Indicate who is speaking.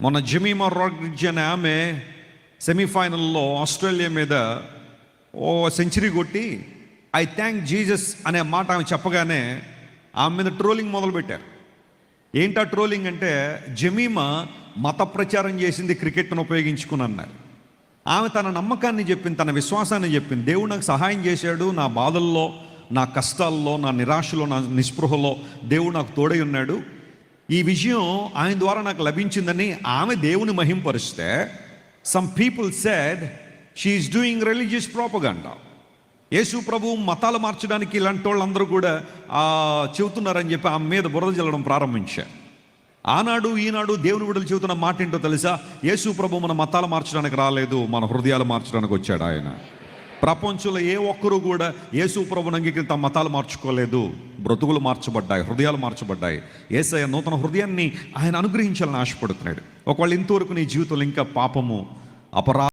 Speaker 1: మొన్న జమీమా రాడ్రిడ్జ్ అనే ఆమె సెమీఫైనల్లో ఆస్ట్రేలియా మీద ఓ సెంచరీ కొట్టి ఐ థ్యాంక్ జీసస్ అనే మాట ఆమె చెప్పగానే ఆమె మీద ట్రోలింగ్ మొదలుపెట్టారు ఏంటా ట్రోలింగ్ అంటే జమీమా మత ప్రచారం చేసింది క్రికెట్ను ఉపయోగించుకుని అన్నారు. ఆమె తన నమ్మకాన్ని చెప్పింది తన విశ్వాసాన్ని చెప్పింది. దేవుడు నాకు సహాయం చేశాడు నా బాధల్లో నా కష్టాల్లో నా నిరాశలో నా నిస్పృహలో దేవుడు నాకు తోడై ఉన్నాడు. ఈ విజయం ఆయన ద్వారా నాకు లభించిందని ఆమె దేవుని మహింపరిస్తే some people said she is doing religious propaganda Yesu ప్రభు మతాలు మార్చడానికి ఇలాంటి వాళ్ళందరూ కూడా చెబుతున్నారని చెప్పి ఆమె మీద బురద జల్లడం ప్రారంభించారు ఆనాడు ఈనాడు దేవుని బిడ్డలు చెబుతున్న మాట ఏంటో తెలుసా? యేసు ప్రభు మన మతాలు మార్చడానికి రాలేదు మన హృదయాలు మార్చడానికి వచ్చాడు ఆయన. ప్రపంచంలో ఏ ఒక్కరూ కూడా యేసు ప్రభుని తమ మతాలు మార్చుకోలేదు. బ్రతుకులు మార్చబడ్డాయి హృదయాలు మార్చబడ్డాయి. ఏసయ నూతన హృదయాన్ని ఆయన అనుగ్రహించాలని ఆశపడుతున్నాడు. ఒకవేళ ఇంతవరకు నీ జీవితంలో ఇంకా పాపము అపరా